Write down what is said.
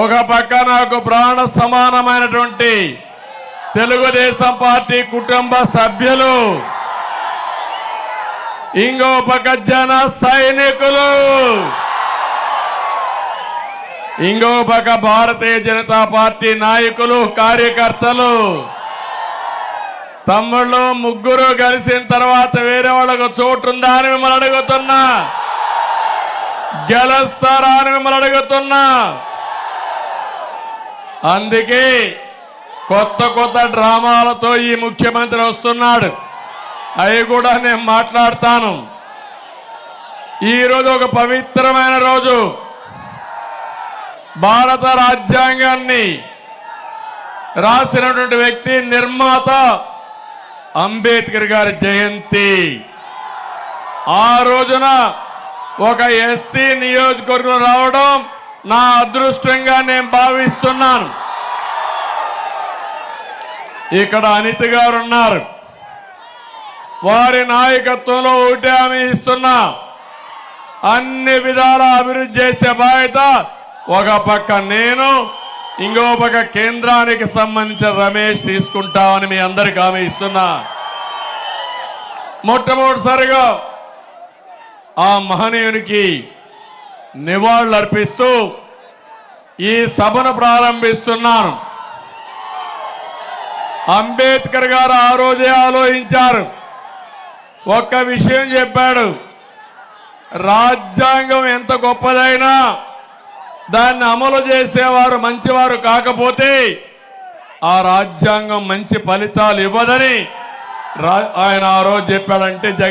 ఒక పక్క నాకు ప్రాణ సమానమైనటువంటి తెలుగుదేశం పార్టీ కుటుంబ సభ్యులు ఇంకో పక్క జన సైనికులు ఇంకో పక్క భారతీయ జనతా పార్టీ నాయకులు కార్యకర్తలు తమ్ముళ్ళు ముగ్గురు కలిసిన తర్వాత వేరే వాళ్ళకు చోటు ఉందా అని మిమ్మల్ని అడుగుతున్నా. గెలుస్తారా అని మిమ్మల్ని అడుగుతున్నా. అందుకే కొత్త కొత్త డ్రామాలతో ఈ ముఖ్యమంత్రి వస్తున్నాడు. అవి కూడా నేను మాట్లాడతాను. ఈరోజు ఒక పవిత్రమైన రోజు. భారత రాజ్యాంగాన్ని రాసినటువంటి వ్యక్తి నిర్మాత అంబేద్కర్ గారి జయంతి. ఆ రోజున ఒక ఎస్సీ నియోజకవర్గం రావడం నా అదృష్టంగా నేను భావిస్తున్నాను. ఇక్కడ అనిత గారు ఉన్నారు. వారి నాయకత్వంలో ఒకటే ఆమె ఇస్తున్నా అన్ని విధాల అభివృద్ధి చేసే బాధ్యత ఒక పక్క నేను ఇంకో పక్క కేంద్రానికి సంబంధించిన రమేష్ తీసుకుంటామని మీ అందరికి ఆమె ఇస్తున్నా. మొట్టమొదటిసారిగా ఆ మహనీయునికి నివాళులు అర్పిస్తూ ఈ సభను ప్రారంభిస్తున్నాను. అంబేద్కర్ గారు ఆ రోజే ఆలోచించారు. ఒక్క విషయం చెప్పాడు. రాజ్యాంగం ఎంత గొప్పదైనా దాన్ని అమలు చేసేవారు మంచివారు కాకపోతే ఆ రాజ్యాంగం మంచి ఫలితాలు ఇవ్వదని రా- ఆయన ఆ రోజు చెప్పాడంటే జగన్